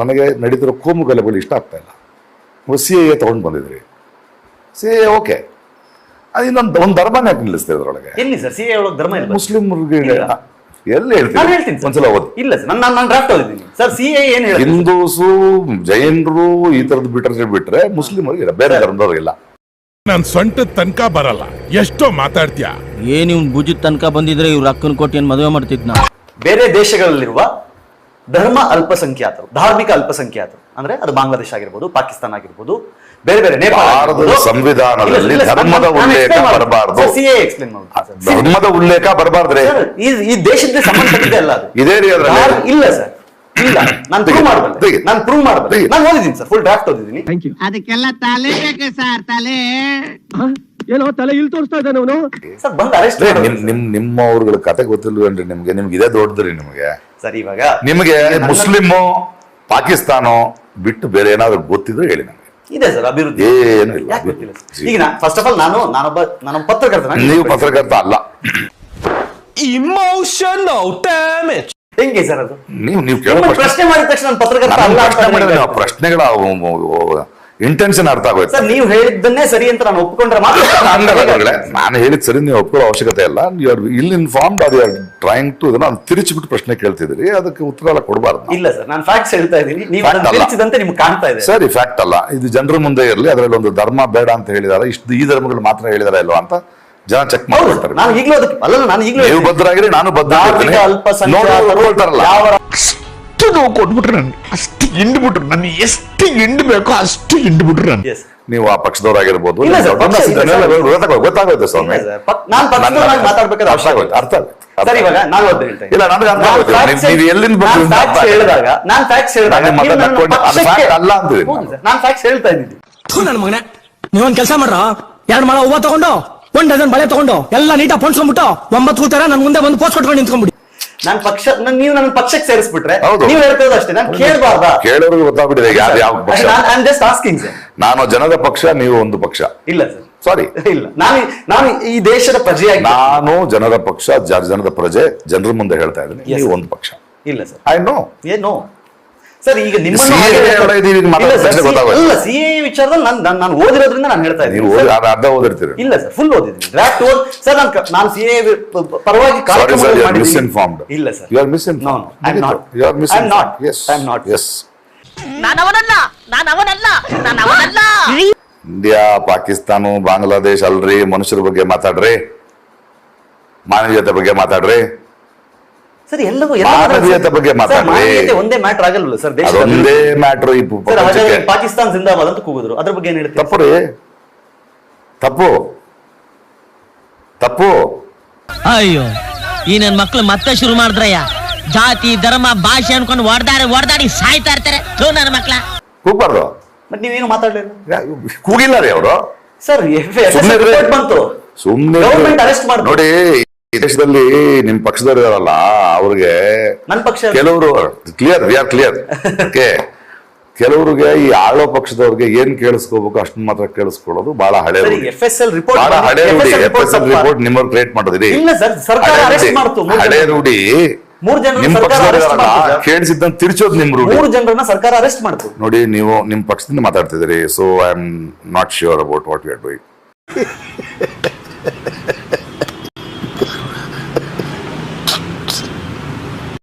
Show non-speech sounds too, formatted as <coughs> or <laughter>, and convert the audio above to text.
ನನಗೆ ನಡೀತಿರೋ ಕೋಮು ಗಲಭೆಗಳು ಇಷ್ಟ ಆಗ್ತಾ ಇಲ್ಲ. ಸಿ ಎ ತಗೊಂಡು ಬಂದಿದ್ರಿ ಸಿ ಎ ಓಕೆ ಅದು ಇನ್ನೊಂದು ಒಂದು ಧರ್ಮನೇ ಯಾಕೆ ನಿಲ್ಲಿಸ್ತಾ ಇದ್ರೊಳಗೆ. ಎಲ್ಲಿ ಸರ್? ಸಿ ಎ ಒಳಗೆ ಧರ್ಮ ಇಲ್ಲ ಮುಸ್ಲಿಮ್ರಿಗೆ ಇಲ್ಲ. ಎಲ್ಲಿ ನಾನು ಹೇಳ್ತೀನಿ. ಒಂದ್ಸಲ ಓದಿ. ಇಲ್ಲ ಸರ್. ನಾನು ನಾನು ಡ್ರಾಫ್ಟ್ ಓದಿದ್ದೀನಿ. ಸರ್ ಸಿ ಎ ಏನ್ ಹೇಳಿ ಹಿಂದೂಸು ಜೈನರು ಈ ತರದ್ ಬಿಟ್ರೆ ಬಿಟ್ರೆ ಮುಸ್ಲಿಮರಿಗೆ ಇಲ್ಲ. ಬೇರೆ ಧರ್ಮದವ್ರಿಗಿಲ್ಲ ನನ್ ಸೊಂಟದ ತನಕ ಬರಲ್ಲ. ಎಷ್ಟೋ ಮಾತಾಡ್ತೀಯ? ಏನ್ ಇವ್ನ್ ಭುಜದ ತನಕ ಬಂದಿದ್ರೆ ಇವ್ರ ಅಕ್ಕನ ಕೊಟ್ಟು ಏನ್ ಮದುವೆ ಮಾಡ್ತಿದ್ನ? ಬೇರೆ ದೇಶಗಳಲ್ಲಿರುವ ಧರ್ಮ ಅಲ್ಪಸಂಖ್ಯಾತರು ಧಾರ್ಮಿಕ ಅಲ್ಪಸಂಖ್ಯಾತರು ಅಂದ್ರೆ ಅದು ಬಾಂಗ್ಲಾದೇಶ ಆಗಿರ್ಬೋದು ಪಾಕಿಸ್ತಾನ ಆಗಿರ್ಬೋದು ಬೇರೆ ಬೇರೆ ನೇಪಾಳ ಸಂವಿಧಾನದಲ್ಲಿ ಧರ್ಮದ ಉಲ್ಲೇಖ ಬರಬಾರ್ದು. ಧರ್ಮದ ಉಲ್ಲೇಖ ಬರಬಾರ್ದ್ರೆ. ಈ ದೇಶದ ಸಂಬಂಧಪಟ್ಟಿದೆ ಅಲ್ಲ ಅದು. ಇದೇ ಇಲ್ಲ ಸರ್. ಇಲ್ಲ. <coughs> ನಾನು ಪ್ರೂವ್ ಮಾಡಬಲ್ಲೆ. ನಾನು ಪ್ರೂವ್ ಮಾಡಬಲ್ಲೆ. ನಾನು ಓದಿದ್ದೀನಿ ಸರ್ ಫುಲ್ ಡ್ರಾಫ್ಟ್ ಓದಿದ್ದೀನಿ. ಅದಕ್ಕೆಲ್ಲ ತಲೆ ಬೇಕು ಸರ್ ತಲೆ. ಏನೋ ತಲೆ ಇಲ್ಲಿ ತೋರಿಸ್ತಾ ಇದ್ದಾನೆ ಅವನು? ಸರ್ ಬಂದು ಅರೆಸ್ಟ್ ನಿಮ್ ನಿಮ್ ನಿಮ್ಮವ್ರಗಳ ಕತೆ ಗೊತ್ತಿಲ್ವೇನ್ರಿ ನಿಮ್ಗೆ ನಿಮ್ಗೆ ಇದೇ ದೊಡ್ಡದ್ರಿ ನಿಮ್ಗೆ. ಸರ್ ಇವಾಗ ನಿಮಗೆ ಮುಸ್ಲಿಮು ಪಾಕಿಸ್ತಾನ ಬಿಟ್ಟು ಬೇರೆ ಏನಾದ್ರು ಗೊತ್ತಿದ್ರು ಹೇಳಿ ನನಗೆ ಇದೆ ಸರ್ ಅಭಿವೃದ್ಧಿ. ಏನು ಇಲ್ಲ. ಯಾಕೆ ಗೊತ್ತಿಲ್ಲ ಈಗ ಫಸ್ಟ್ ಆಫ್ ಆಲ್ ನಾನು ನಾನೊಬ್ಬ ನಾನೊಬ್ಬ ಪತ್ರಕರ್ತ ನೀವು ಪತ್ರಕರ್ತ ಅಲ್ಲ. Emotion damage. ಹೆಂಗೆ ಸರ್ ಅದು? ನೀವು ನೀವು ಕೇಳೋ ಪ್ರಶ್ನೆ ಮಾಡಿದ ತಕ್ಷಣ ಪತ್ರಕರ್ತ ಅಲ್ಲ ಪ್ರಶ್ನೆಗಳ ಇಂಟೆನ್ಷನ್ ಅರ್ಥ ಆಗೋಯ್ತು. ಸರ್ ನೀವು ಹೇಳಿದ್ದನ್ನೇ ಸರಿ ಅಂತ ನಾನು ಒಪ್ಪಿಕೊಂಡ್ರೆ ಮಾತ್ರ ನಾನು ಹೇಳಿದ ಸರಿ ನೀವು ಒಪ್ಕೊಳ್ಳೋ ಅವಶ್ಯಕತೆ ಇಲ್ಲ. ಯು ಆರ್ ಇಲ್ಲಿ ಇನ್ಫಾರ್ಮ್ಡ್ ಅದು ಆರ್ ಟ್ರೈಂಗ್ ಟು ಇದನ್ನ ತಿರುಚಿಬಿಟ್ಟು ಪ್ರಶ್ನೆ ಕೇಳ್ತಿದ್ರಿ ಅದಕ್ಕೆ ಉತ್ತರ ಎಲ್ಲ ಕೊಡಬಾರ್ದು. ಇಲ್ಲ ಸರ್ ನಾನು ಫ್ಯಾಕ್ಟ್ಸ್ ಹೇಳ್ತಾ ಇದ್ದೀನಿ. ನೀವು ಅದನ್ನ. ತಿಳಿಸಿದಂತೆ ನಿಮ್ಗೆ ಕಾಣ್ತಾ ಇದೆ. ಸರಿ ಫ್ಯಾಕ್ಟ್ ಅಲ್ಲ. ಇದು ಜನರ ಮುಂದೆ ಇರಲಿ ಅದರಲ್ಲಿ ಒಂದು ಧರ್ಮ ಬೇಡ ಅಂತ ಹೇಳಿದಾರೆ. ಇಷ್ಟು ಈ ಧರ್ಮಗಳು ಮಾತ್ರ ಹೇಳಿದಾರೆ ಇಲ್ವಾ ಅಂತ ಜನ ಚೆಕ್ ಮಾಡ್ತಾರೆ ಮಾಡ್ಕೊಳ್ತಾರೆ. ನಾನು ಈಗಲೂ ಅದಕ್ಕೆ ಅಲ್ಲ ನಾನು ಈಗಲೂ ನೀವು ಭದ್ರಾಗಿರಿ ನಾನು ಭದ್ರ ಅಲ್ಪಸಂಖ್ಯಾತರು ಯಾವ ಅಷ್ಟು ನೋವು ಕೊಟ್ಬಿಟ್ರು ನನ್ಗೆ ಅಷ್ಟು ಹಿಂಡ್ಬಿಟ್ರು ನನ್ನ ಎಷ್ಟು ಹಿಂಡ್ಬೇಕು ಅಷ್ಟು ಹಿಂಡ್ಬಿಟ್ರು ನನ್ಗೆ Yes. ನೀವು ಆ ಪಕ್ಷದವರಾಗಿರ್ಬೋದು. ಇಲ್ಲ ಸರ್, ನಿಮ್ಮ ಪಕ್ಷ ಇಲ್ಲ ಸಿದ್ದರಾಮಯ್ಯ ಸರ್. ಗೊತ್ತಾಗೋ- ಗೊತ್ತಾಗೋಯ್ತು ಸ್ವಾಮಿ. ನಾನು ಪಕ್ಷದವರಾಗಿ ಮಾತಾಡ್ಬೇಕಾದ್ರೆ ಅರ್ಥ ಆಗೋಯ್ತು ಅರ್ಥ ಆಗುತ್ತೆ ಸರ್ ಇವಾಗ ನಾನು ಇಲ್ಲ, ನನಗೆ ಅರ್ಥ. ನೀವು- ಎಲ್ಲಿಂದ. ಹೇಳಿದಾಗ ನಾನು ಫ್ಯಾಕ್ಟ್ಸ್ ಹೇಳಿದಾಗ ಮತ್ತೆ ನೀವು ಅದು ಪಕ್ಷಕ್ಕೆ- ಅಲ್ಲ ಅಂತಿದ್ದೀನಿ. ನಾನು. ಸರ್, ಫ್ಯಾಕ್ಟ್ಸ್ ಹೇಳ್ತಾ ಇದ್ದೀನಿ. ನನ್ನ ಮಗನೇ. ನೀವೊಂದ್ ಕೆಲಸ ಮಾಡ್ರ? ಎರಡ್ ಮಾಡ ಹೂವ ತಗೊಂಡು? ಒಂದ್ ಡಜನ್ ಬಳೆ ತಗೊಂಡು ಎಲ್ಲ ನೀಟಾಗಿ ಪೊಣ್ಸ್ಕೊಂಡ್ಬಿಟ್ಟು ಒಂಬತ್ತು ಕೂತಾರ ನನ್ ಮುಂದೆ ಬಂದು ಪೋಸ್ಟ್ ಕೊಟ್ಕೊಂಡು ನಿಂತ್ಕೊಂಡ್ಬಿಡಿ. ನಾನು ಪಕ್ಷ ನನ್- ನೀವು ನನ್ನ ಪಕ್ಷಕ್ಕೆ ಸೇರಿಸ್ಬಿಟ್ರೆ ಹೌದು. ನೀವು ಹೇಳ್ತಿರೋದು ಅಷ್ಟೇ ನಾನು ಕೇಳಬಾರ್ದಾ? ಕೇಳೋರಿಗೆ ಗೊತ್ತಾಗ್ಬಿಟ್ಟಿದೆ ಯಾರು ಯಾವ ಪಕ್ಷ? ಐ ಜಸ್ಟ್ ಆಸ್ಕಿಂಗ್ ಸರ್ ನಾನು ಜನದ ಪಕ್ಷ ನೀವು ಒಂದು ಪಕ್ಷ. ಇಲ್ಲ ಸರ್ ಸಾರಿ ಇಲ್ಲ. ನಾನು ನಾನು ಈ ದೇಶದ ಪ್ರಜೆಯಾಗಿ ನಾನು ಜನರ ಪಕ್ಷ ಜ- ಜನದ ಪ್ರಜೆ ಜನರ ಮುಂದೆ ಹೇಳ್ತಾ ಇದ್ದೀನಿ ನೀವು ಒಂದು ಪಕ್ಷ. ಇಲ್ಲ ಸರ್ ಐ ನೋ ಏನು ಸರ್ ಈಗ ನಿಮ್ಮ ಇಲ್ಲ ಸಿ- ಎ ವಿಚಾರದಲ್ಲಿ ನಾನು ನಾನು ನಾನು ಓದಿರೋದ್ರಿಂದ ನಾನು ಹೇಳ್ತಾ ಇದೀನಿ ಇದ್ದೀನಿ ಅರ್ಧ- ಓದಿರ್ತೀರಿ. ಇಲ್ಲ ಸರ್ ಫುಲ್ ಓದಿದ್ದೀನಿ. ಡ್ರಾಫ್ಟ್ ಓದ್ ಸರ್ ನಾನು ನಾನು ಸಿ ಎ ಪರವಾಗಿ ಕಾರ್ಯಕ್ರಮ ಸರ್ ಯು ಆರ್ ಮಾಡಿದ್ದೀನಿ. ಮಿಸ್ಇನ್ಫಾರ್ಮ್ಡ್ ಇಲ್ಲ sir. You are No, I am not. You are not yes misinformed S ನಾನು ಅವನಲ್ಲ. ನಾನು ಅವನಲ್ಲ. ನಾನವನಲ್ಲ ನಾನವನಲ್ಲ ಇಂಡಿಯಾ ಪಾಕಿಸ್ತಾನ ಬಾಂಗ್ಲಾದೇಶ ಅಲ್ರಿ? ಮನುಷ್ಯರ ಬಗ್ಗೆ ಮಾತಾಡ್ರಿ. ಮಾನವೀಯತೆ ಬಗ್ಗೆ ಮಾತಾಡ್ರಿ. ಸರ್ ಎಲ್ಲವೂ ಬಗ್ಗೆ ಮಾತಾಡ್ರಿ. ಒಂದೇ ಮ್ಯಾಟರ್ ಆಗಲ್ವಲ್ಲ ಸರ್ ದೇಶದಲ್ಲಿ? ಮ್ಯಾಟರ್ ಮ್ಯಾಟ್ರ್ ಈ ಸರ್ ಪಾಕಿಸ್ತಾನ ಜಿಂದಾಬಾದ್ ಅಂತ ಕೂಗಿದ್ರು. ಅದ್ರ ಬಗ್ಗೆ ಏನ್ ಹೇಳ್ತೀವಿ ತಪ್ಪು ರೀ ತಪ್ಪು. ತಪ್ಪು. ಅಯ್ಯೋ ಈ ನನ್ ಮಕ್ಳು ಮತ್ತೆ ಶುರು ಮಾಡಿದ್ರಯ್ಯ. ಜಾತಿ ಧರ್ಮ ಭಾಷೆ ಅನ್ಕೊಂಡು ಹೊಡ್ದಾಡಿ ಹೊಡ್ದಾಡಿ ಸಾಯ್ತಾ ಇರ್ತಾರೆ. ಥು ನನ್ನ ಮಕ್ಳ. ಕೂಗ್ಬಾರ್ದು. ಬಟ್ ನೀವೇನು ಮಾತಾಡ್ಲಿಲ್ಲ? ಕೂಗಿಲ್ಲ ರೀ ಅವರು. ಸರ್ ಬಂತು. ಸುಮ್ಮನೆ Government ಅರೆಸ್ಟ್ ಮಾಡಿ ನೋಡಿ ದೇಶದಲ್ಲಿ ನಿಮ್ ಪಕ್ಷದವ್ರು ಇದಾರಲ್ಲ ಅವ್ರಿಗೆ ನನ್ನ ಪಕ್ಷ ಕೆಲವರು clear we are clear okay ಕೆಲವ್ರಿಗೆ ಈ ಆಳೋ ಪಕ್ಷದವ್ರಿಗೆ ಏನ್ ಕೇಳಿಸ್ಕೋಬೇಕು ಅಷ್ಟನ್ನ ಮಾತ್ರ ಕೇಳಿಸ್ಕೊಳ್ಳೋದು ಬಹಳ ಹಳೆ ರೂಢಿ. ಎಫ್ ಎಸ್ ಎಲ್ ರಿಪೋರ್ಟ್ ಬಹಳ ಹಳೆ ರೂಢಿ. ಎಫ್ ಎಸ್ ಎಲ್ ರಿಪೋರ್ಟ್ ನಿಮ್ಮವ್ರು ಕ್ರಿಯೇಟ್ ಮಾಡೋದಿರಿ ಇಲ್ಲ ಸರ್, ಸರ್ಕಾರ ರೂಢಿ. ಮಾಡ್ತು, ಮೂರ್ ಹಳೆ ಜನ. ರೂಢಿ. ಮೂರ್ ಜನರನ್ನ ನಿಮ್ ಸರ್ಕಾರ ಪಕ್ಷದವ್ರು arrest ಇದಾರಲ್ಲ, ಮಾಡ್ತು, ಸರ್. ಕೇಳಿಸಿದ್ದನ್ನ ತಿರ್ಚೋದು ನಿಮ್ ರೂಢಿ. ಮೂರು ಜನರನ್ನ ಸರ್ಕಾರ ಅರೆಸ್ಟ್ ಮಾಡ್ತು. ನೋಡಿ ನೀವು ನಿಮ್ ಪಕ್ಷದಿಂದ ಮಾತಾಡ್ತಿದ್ದೀರಿ so I am not sure about what you are doing